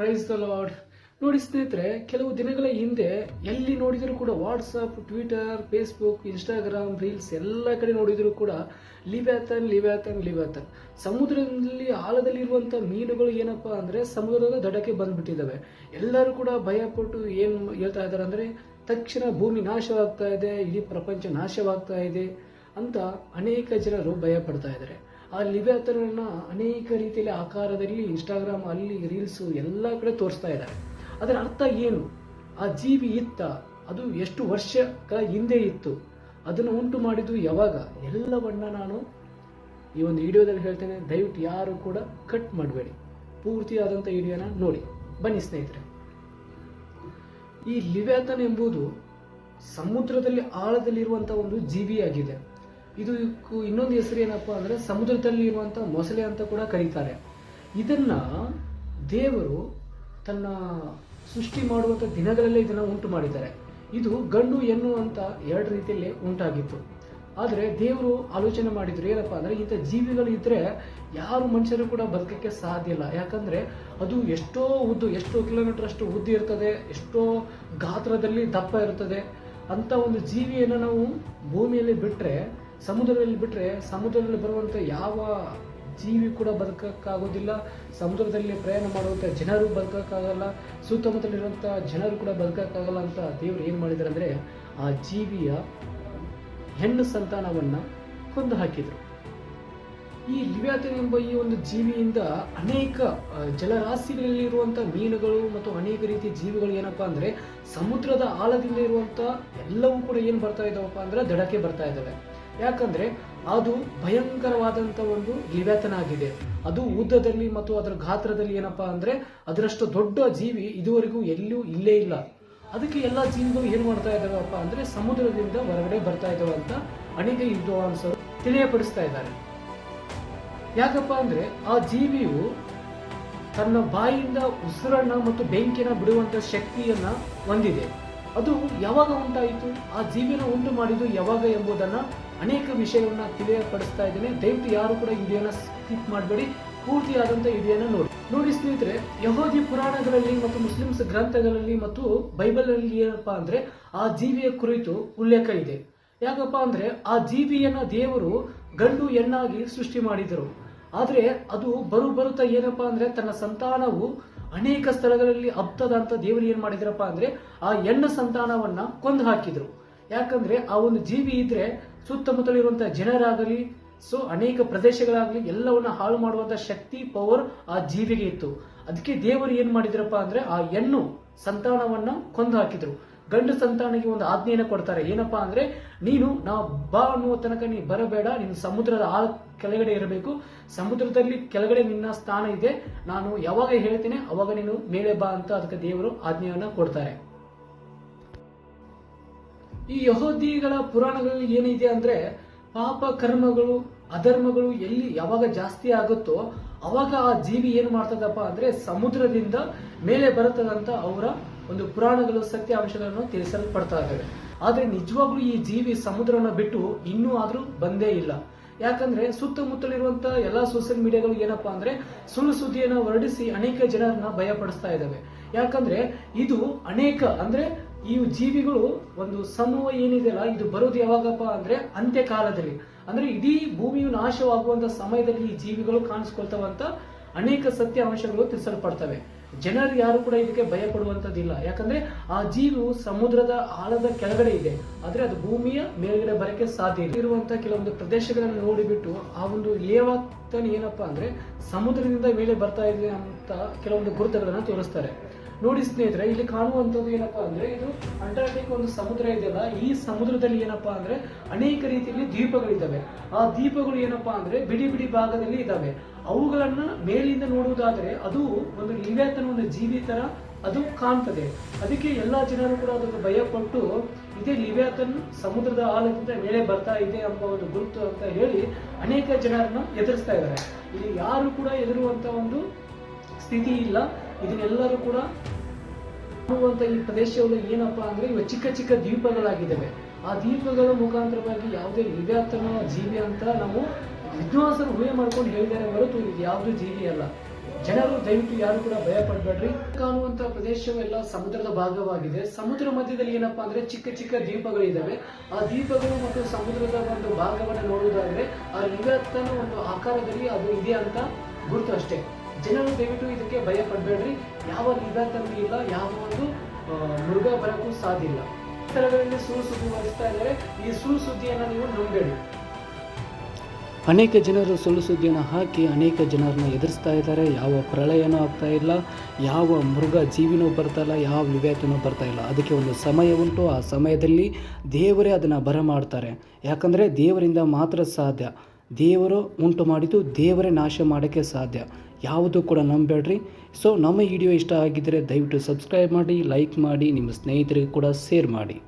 Praise the lord ನೋಡಿ ಸ್ನೇಹಿತರೆ, ಕೆಲವು ದಿನಗಳ ಹಿಂದೆ ಎಲ್ಲಿ ನೋಡಿದರೂ ಕೂಡ WhatsApp Twitter Facebook Instagram reels ಎಲ್ಲ ಕಡೆ ನೋಡಿದರೂ ಕೂಡ ಲಿವ್ಯಾತನ್ ಲಿವ್ಯಾತನ್ ಲಿವ್ಯಾತನ್ ಸಮುದ್ರದಲ್ಲಿ, ಆಳದಲ್ಲಿರುವಂಥ ಮೀನುಗಳು ಏನಪ್ಪಾ ಅಂದ್ರೆ ಸಮುದ್ರದ ದಡಕ್ಕೆ ಬಂದುಬಿಟ್ಟಿದ್ದಾವೆ. ಎಲ್ಲರೂ ಕೂಡ ಭಯಪಟ್ಟು ಏನು ಹೇಳ್ತಾ ಇದ್ದಾರೆ ಅಂದರೆ, ತಕ್ಷಣ ಭೂಮಿ ನಾಶವಾಗ್ತಾ ಇದೆ, ಇಡೀ ಪ್ರಪಂಚ ನಾಶವಾಗ್ತಾ ಇದೆ ಅಂತ ಅನೇಕ ಜನರು ಭಯ ಪಡ್ತಾ ಇದ್ದಾರೆ. ಆ ಲಿವ್ಯಾತನನ್ನ ಅನೇಕ ರೀತಿಯಲ್ಲಿ ಆಕಾರದಲ್ಲಿ ಇನ್ಸ್ಟಾಗ್ರಾಮ್ ಅಲ್ಲಿ ರೀಲ್ಸ್ ಎಲ್ಲ ಕಡೆ ತೋರಿಸ್ತಾ ಇದ್ದಾರೆ. ಅದರ ಅರ್ಥ ಏನು? ಆ ಜೀವಿ ಇತ್ತ, ಅದು ಎಷ್ಟು ವರ್ಷಗಳ ಹಿಂದೆ ಇತ್ತು, ಅದನ್ನು ಉಂಟು ಮಾಡಿದ್ದು ಯಾವಾಗ? ಎಲ್ಲವನ್ನ ನಾನು ಈ ಒಂದು ವಿಡಿಯೋದಲ್ಲಿ ಹೇಳ್ತೇನೆ. ದಯವಿಟ್ಟು ಯಾರು ಕೂಡ ಕಟ್ ಮಾಡಬೇಡಿ. ಪೂರ್ತಿಯಾದಂಥ ವಿಡಿಯೋನ ನೋಡಿ. ಬನ್ನಿ ಸ್ನೇಹಿತರೆ. ಈ ಲಿವ್ಯಾತನ್ ಎಂಬುದು ಸಮುದ್ರದಲ್ಲಿ ಆಳದಲ್ಲಿರುವಂಥ ಒಂದು ಜೀವಿಯಾಗಿದೆ. ಇದು ಇನ್ನೊಂದು ಹೆಸರು ಏನಪ್ಪಾ ಅಂದ್ರೆ ಸಮುದ್ರದಲ್ಲಿ ಇರುವಂತ ಮೊಸಳೆ ಅಂತ ಕೂಡ ಕರೀತಾರೆ. ಇದನ್ನ ದೇವರು ತನ್ನ ಸೃಷ್ಟಿ ಮಾಡುವಂತ ದಿನಗಳಲ್ಲೇ ಇದನ್ನ ಉಂಟು ಮಾಡಿದ್ದಾರೆ. ಇದು ಗಂಡು ಹೆಣ್ಣು ಅಂತ ಎರಡು ರೀತಿಯಲ್ಲಿ ಉಂಟಾಗಿತ್ತು. ಆದರೆ ದೇವರು ಆಲೋಚನೆ ಮಾಡಿದ್ರು ಏನಪ್ಪಾ ಅಂದ್ರೆ ಇಂಥ ಜೀವಿಗಳು ಇದ್ದರೆ ಯಾರು ಮನುಷ್ಯರು ಕೂಡ ಬದುಕಕ್ಕೆ ಸಾಧ್ಯ ಇಲ್ಲ. ಯಾಕಂದ್ರೆ ಅದು ಎಷ್ಟೋ ಉದ್ದು, ಎಷ್ಟೋ ಕಿಲೋಮೀಟರ್ ಅಷ್ಟು ಉದ್ದ ಇರ್ತದೆ, ಎಷ್ಟೋ ಗಾತ್ರದಲ್ಲಿ ದಪ್ಪ ಇರ್ತದೆ. ಅಂತ ಒಂದು ಜೀವಿಯನ್ನು ನಾವು ಭೂಮಿಯಲ್ಲಿ ಬಿಟ್ರೆ ಸಮುದ್ರದಲ್ಲಿ ಬಿಟ್ಟರೆ ಸಮುದ್ರದಲ್ಲಿ ಬರುವಂಥ ಯಾವ ಜೀವಿ ಕೂಡ ಬದುಕೋಕ್ಕಾಗೋದಿಲ್ಲ. ಸಮುದ್ರದಲ್ಲಿ ಪ್ರಯಾಣ ಮಾಡುವಂಥ ಜನರು ಬದುಕಕ್ಕಾಗಲ್ಲ. ಸುತ್ತಮುತ್ತಲಿರುವಂಥ ಜನರು ಕೂಡ ಬದುಕಕ್ಕಾಗಲ್ಲ ಅಂತ ದೇವರು ಏನು ಮಾಡಿದ್ದಾರೆ ಅಂದರೆ ಆ ಜೀವಿಯ ಹೆಣ್ಣು ಸಂತಾನವನ್ನು ಕೊಂದು ಹಾಕಿದರು. ಈ ಲಿವ್ಯಾತನ್ ಎಂಬ ಈ ಒಂದು ಜೀವಿಯಿಂದ ಅನೇಕ ಜಲರಾಶಿಗಳಲ್ಲಿರುವಂಥ ಮೀನುಗಳು ಮತ್ತು ಅನೇಕ ರೀತಿಯ ಜೀವಿಗಳು ಏನಪ್ಪಾ ಅಂದರೆ ಸಮುದ್ರದ ಆಳದಿಂದ ಇರುವಂಥ ಎಲ್ಲವೂ ಕೂಡ ಏನು ಬರ್ತಾ ಇದ್ದಾವಪ್ಪ ಅಂದರೆ ದಡಕ್ಕೆ ಬರ್ತಾ ಇದಾವೆ. ಯಾಕಂದ್ರೆ ಅದು ಭಯಂಕರವಾದಂತ ಒಂದು ಲಿವ್ಯಾತನ ಆಗಿದೆ ಅದು ಉದ್ದದಲ್ಲಿ ಮತ್ತು ಅದರ ಗಾತ್ರದಲ್ಲಿ ಏನಪ್ಪಾ ಅಂದ್ರೆ ಅದರಷ್ಟು ದೊಡ್ಡ ಜೀವಿ ಇದುವರೆಗೂ ಎಲ್ಲೂ ಇಲ್ಲೇ ಇಲ್ಲ. ಅದಕ್ಕೆ ಎಲ್ಲಾ ಜೀವಿಗಳು ಏನ್ ಮಾಡ್ತಾ ಇದಾವಪ್ಪ ಅಂದ್ರೆ ಸಮುದ್ರದಿಂದ ಹೊರಗಡೆ ಬರ್ತಾ ಇದಾವೆ ಅಂತ ಅನೇಕ ವಿದ್ವಾಂಸರು ತಿಳಿಯಪಡಿಸ್ತಾ ಇದ್ದಾರೆ. ಯಾಕಪ್ಪ ಅಂದ್ರೆ ಆ ಜೀವಿಯು ತನ್ನ ಬಾಯಿಯಿಂದ ಉಸಿರನ್ನ ಮತ್ತು ಬೆಂಕಿನ ಬಿಡುವಂತ ಶಕ್ತಿಯನ್ನ ಹೊಂದಿದೆ. ಅದು ಯಾವಾಗ ಉಂಟಾಯಿತು? ಆ ಜೀವಿನ ಉಂಟು ಮಾಡಿದ್ದು ಯಾವಾಗ ಎಂಬುದನ್ನ ಅನೇಕ ವಿಷಯವನ್ನು ತಿಳಿಯಪಡಿಸ್ತಾ ಇದ್ದೇನೆ. ದಯವಿಟ್ಟು ಯಾರು ಕೂಡ ವಿಡಿಯೋನ ಸ್ಕಿಪ್ ಮಾಡಬೇಡಿ. ಪೂರ್ತಿಯಾದಂಥ ವಿಡಿಯೋನ ನೋಡಿ. ನೋಡಿ ಸ್ನೇಹಿತರೆ, ಯಹೋದಿ ಪುರಾಣಗಳಲ್ಲಿ ಮತ್ತು ಮುಸ್ಲಿಮ್ಸ್ ಗ್ರಂಥಗಳಲ್ಲಿ ಮತ್ತು ಬೈಬಲಲ್ಲಿ ಏನಪ್ಪಾ ಅಂದ್ರೆ ಆ ಜೀವಿಯ ಕುರಿತು ಉಲ್ಲೇಖ ಇದೆ. ಯಾಕಪ್ಪ ಅಂದ್ರೆ ಆ ಜೀವಿಯನ್ನ ದೇವರು ಗಂಡು ಹೆಣ್ಣಾಗಿ ಸೃಷ್ಟಿ ಮಾಡಿದರು. ಆದ್ರೆ ಅದು ಬರು ಬರುತ್ತಾ ಏನಪ್ಪಾ ಅಂದ್ರೆ ತನ್ನ ಸಂತಾನವು ಅನೇಕ ಸ್ಥಳಗಳಲ್ಲಿ ಹಬ್ತದ ಅಂತ ದೇವರು ಏನು ಮಾಡಿದ್ರಪ್ಪ ಅಂದ್ರೆ ಆ ಹೆಣ್ಣು ಸಂತಾನವನ್ನ ಕೊಂದು ಹಾಕಿದ್ರು ಯಾಕಂದ್ರೆ ಆ ಒಂದು ಜೀವಿ ಇದ್ರೆ ಸುತ್ತಮುತ್ತಲಿರುವಂತಹ ಜನರಾಗಲಿ, ಸೊ ಅನೇಕ ಪ್ರದೇಶಗಳಾಗಲಿ ಎಲ್ಲವನ್ನ ಹಾಳು ಮಾಡುವಂತ ಶಕ್ತಿ ಪವರ್ ಆ ಜೀವಿಗೆ ಇತ್ತು. ಅದಕ್ಕೆ ದೇವರು ಏನ್ ಮಾಡಿದ್ರಪ್ಪ ಅಂದ್ರೆ ಆ ಹೆಣ್ಣು ಸಂತಾನವನ್ನ ಕೊಂದು ಹಾಕಿದ್ರು ಗಂಡು ಸಂತಾನಕ್ಕೆ ಒಂದು ಆಜ್ಞೆಯನ್ನು ಕೊಡ್ತಾರೆ. ಏನಪ್ಪಾ ಅಂದ್ರೆ, ನೀನು ನಾವು ಬಾ ಅನ್ನುವ ತನಕ ನೀ ಬರಬೇಡ, ನೀನು ಸಮುದ್ರದ ಆ ಕೆಳಗಡೆ ಇರಬೇಕು. ಸಮುದ್ರದಲ್ಲಿ ಕೆಳಗಡೆ ನಿನ್ನ ಸ್ಥಾನ ಇದೆ. ನಾನು ಯಾವಾಗ ಹೇಳ್ತೇನೆ, ಅವಾಗ ನೀನು ಮೇಲೆ ಬಾ ಅಂತ ಅದಕ್ಕೆ ದೇವರು ಆಜ್ಞೆಯನ್ನ ಕೊಡ್ತಾರೆ. ಈ ಯಹೋದಿಗಳ ಪುರಾಣಗಳಲ್ಲಿ ಏನಿದೆ ಅಂದ್ರೆ ಪಾಪ ಕರ್ಮಗಳು, ಅಧರ್ಮಗಳು ಎಲ್ಲಿ ಯಾವಾಗ ಜಾಸ್ತಿ ಆಗುತ್ತೋ ಅವಾಗ ಆ ಜೀವಿ ಏನ್ ಮಾಡ್ತದಪ್ಪ ಅಂದ್ರೆ ಸಮುದ್ರದಿಂದ ಮೇಲೆ ಬರುತ್ತದಂತ ಅವರ ಒಂದು ಪುರಾಣಗಳು, ಸತ್ಯಾಂಶಗಳನ್ನು ತಿಳಿಸಲ್ಪಡ್ತಾ ಇದ್ದಾವೆ. ಆದ್ರೆ ನಿಜವಾಗ್ಲೂ ಈ ಜೀವಿ ಸಮುದ್ರನ ಬಿಟ್ಟು ಇನ್ನೂ ಆದ್ರೂ ಬಂದೇ ಇಲ್ಲ. ಯಾಕಂದ್ರೆ ಸುತ್ತಮುತ್ತಲಿರುವಂತ ಎಲ್ಲಾ ಸೋಷಿಯಲ್ ಮೀಡಿಯಾಗಳು ಏನಪ್ಪಾ ಅಂದ್ರೆ ಸುಳ್ಳು ಸುದ್ದಿಯನ್ನ ಹೊರಡಿಸಿ ಅನೇಕ ಜನರನ್ನ ಭಯಪಡಿಸ್ತಾ ಇದ್ದಾವೆ. ಯಾಕಂದ್ರೆ ಇದು ಅನೇಕ ಅಂದ್ರೆ ಈ ಜೀವಿಗಳು ಒಂದು ಸಮೂಹ ಏನಿದೆಯಲ್ಲ, ಇದು ಬರೋದು ಯಾವಾಗಪ್ಪ ಅಂದ್ರೆ ಅಂತ್ಯಕಾಲದಲ್ಲಿ. ಅಂದ್ರೆ ಇಡೀ ಭೂಮಿಯು ನಾಶವಾಗುವಂತ ಸಮಯದಲ್ಲಿ ಈ ಜೀವಿಗಳು ಕಾಣಿಸ್ಕೊಳ್ತಾವಂತ ಅನೇಕ ಸತ್ಯ ಅಂಶಗಳು ತಿಳಿಸಲ್ಪಡ್ತವೆ. ಜನರು ಯಾರು ಕೂಡ ಇದಕ್ಕೆ ಭಯ ಪಡುವಂತದ್ದಿಲ್ಲ ಯಾಕಂದ್ರೆ ಆ ಜೀವು ಸಮುದ್ರದ ಆಳದ ಕೆಳಗಡೆ ಇದೆ. ಆದ್ರೆ ಅದು ಭೂಮಿಯ ಮೇಲ್ಗಡೆ ಬರಕ್ಕೆ ಸಾಧ್ಯ ಇಲ್ಲ. ಇರುವಂತ ಕೆಲವೊಂದು ಪ್ರದೇಶಗಳನ್ನು ನೋಡಿಬಿಟ್ಟು ಆ ಒಂದು ಲೇವಾತನ ಏನಪ್ಪಾ ಅಂದ್ರೆ ಸಮುದ್ರದಿಂದ ಮೇಲೆ ಬರ್ತಾ ಇದೆ ಅಂತ ಕೆಲವೊಂದು ಗುರುತುಗಳನ್ನ ತೋರಿಸ್ತಾರೆ. ನೋಡಿ ಸ್ನೇಹಿತರೆ, ಇಲ್ಲಿ ಕಾಣುವಂತದ್ದು ಏನಪ್ಪಾ ಅಂದ್ರೆ ಇದು ಅಂಟಾರ್ಟಿಕ್ ಒಂದು ಸಮುದ್ರ ಇದೆಯಲ್ಲ. ಈ ಸಮುದ್ರದಲ್ಲಿ ಏನಪ್ಪಾ ಅಂದ್ರೆ ಅನೇಕ ರೀತಿಯಲ್ಲಿ ದ್ವೀಪಗಳಿದ್ದಾವೆ. ಆ ದ್ವೀಪಗಳು ಏನಪ್ಪಾ ಅಂದ್ರೆ ಬಿಡಿ ಬಿಡಿ ಭಾಗದಲ್ಲಿ ಇದಾವೆ ಅವುಗಳನ್ನ ಮೇಲಿಂದ ನೋಡುವುದಾದ್ರೆ ಅದು ಒಂದು ಲಿವ್ಯಾತನ ಒಂದು ಜೀವಿ ತರ ಅದು ಕಾಣ್ತದೆ. ಅದಕ್ಕೆ ಎಲ್ಲಾ ಜನರು ಕೂಡ ಅದಕ್ಕೆ ಭಯಪಟ್ಟು ಇದೇ ಲಿವ್ಯಾತನ್ ಸಮುದ್ರದ ಆಳದಿಂದ ಮೇಲೆ ಬರ್ತಾ ಇದೆ ಎಂಬ ಒಂದು ಗುರುತು ಅಂತ ಹೇಳಿ ಅನೇಕ ಜನರನ್ನ ಎದುರಿಸ್ತಾ ಇದ್ದಾರೆ. ಇಲ್ಲಿ ಯಾರು ಕೂಡ ಎದುರುವಂತ ಒಂದು ಸ್ಥಿತಿ ಇಲ್ಲ. ಇದನ್ನೆಲ್ಲರೂ ಕೂಡ ನೋಡುವಂತ ಈ ಪ್ರದೇಶಗಳು ಏನಪ್ಪಾ ಅಂದ್ರೆ ಇವ ಚಿಕ್ಕ ಚಿಕ್ಕ ದ್ವೀಪಗಳಾಗಿದ್ದಾವೆ. ಆ ದ್ವೀಪಗಳ ಮುಖಾಂತರವಾಗಿ ಯಾವುದೇ ಲಿವ್ಯಾತನ ಜೀವಿ ಅಂತ ನಾವು ವಿದ್ವಾಂಸರು ಊಹೆ ಮಾಡ್ಕೊಂಡು ಹೇಳಿದ್ದಾರೆ ಹೊರತು ಇದು ಯಾವುದು ಜೀವಿ ಅಲ್ಲ. ಜನರು ದಯವಿಟ್ಟು ಯಾರು ಕೂಡ ಭಯ ಪಡ್ಬೇಡ್ರಿ ಕಾಣುವಂತಹ ಪ್ರದೇಶವೆಲ್ಲ ಸಮುದ್ರದ ಭಾಗವಾಗಿದೆ. ಸಮುದ್ರ ಮಧ್ಯದಲ್ಲಿ ಏನಪ್ಪಾ ಅಂದ್ರೆ ಚಿಕ್ಕ ಚಿಕ್ಕ ದ್ವೀಪಗಳಿದ್ದಾವೆ ಆ ದೀಪಗಳು ಮತ್ತು ಸಮುದ್ರದ ಒಂದು ಭಾಗವನ್ನು ನೋಡುವುದಾದ್ರೆ ಆ ಲಿಂಗತನ ಒಂದು ಆಕಾರದಲ್ಲಿ ಅದು ಇದೆ ಅಂತ ಗುರುತು ಅಷ್ಟೇ. ಜನರು ದಯವಿಟ್ಟು ಇದಕ್ಕೆ ಭಯ ಪಡ್ಬೇಡ್ರಿ ಯಾವ ಲಿಂಗತನೂ ಇಲ್ಲ, ಯಾವ ಒಂದು ಮೃಗ ಬರಕ್ಕೂ ಸಾಧ್ಯ ಇಲ್ಲ. ಸ್ಥಳಗಳಲ್ಲಿ ಸುಳ್ಳು ಸುದ್ದಿ ಮಾಡಿಸ್ತಾ ಇದ್ದಾರೆ. ಈ ಸುಳ್ಳು ಸುದ್ದಿಯನ್ನು ನೀವು ನಂಬೇಡಿ. ಅನೇಕ ಜನರು ಸುಳ್ಳು ಸುದ್ದಿಯನ್ನು ಹಾಕಿ ಅನೇಕ ಜನರನ್ನ ಎದುರಿಸ್ತಾ ಇದ್ದಾರೆ. ಯಾವ ಪ್ರಳಯನೂ ಆಗ್ತಾ ಇಲ್ಲ, ಯಾವ ಮೃಗ ಜೀವಿನೂ ಬರ್ತಾ ಇಲ್ಲ, ಯಾವ ವಿವೇಕನೂ ಬರ್ತಾ ಇಲ್ಲ. ಅದಕ್ಕೆ ಒಂದು ಸಮಯ ಉಂಟು. ಆ ಸಮಯದಲ್ಲಿ ದೇವರೇ ಅದನ್ನು ಬರಮಾಡ್ತಾರೆ. ಯಾಕಂದರೆ ದೇವರಿಂದ ಮಾತ್ರ ಸಾಧ್ಯ. ದೇವರು ಉಂಟು ಮಾಡಿದ್ದು ದೇವರೇ ನಾಶ ಮಾಡೋಕ್ಕೆ ಸಾಧ್ಯ. ಯಾವುದು ಕೂಡ ನಂಬೇಡ್ರಿ ಸೊ ನಮ್ಮ ವಿಡಿಯೋ ಇಷ್ಟ ಆಗಿದ್ದರೆ ದಯವಿಟ್ಟು ಸಬ್ಸ್ಕ್ರೈಬ್ ಮಾಡಿ ಲೈಕ್ ಮಾಡಿ, ನಿಮ್ಮ ಸ್ನೇಹಿತರಿಗೆ ಕೂಡ ಶೇರ್ ಮಾಡಿ.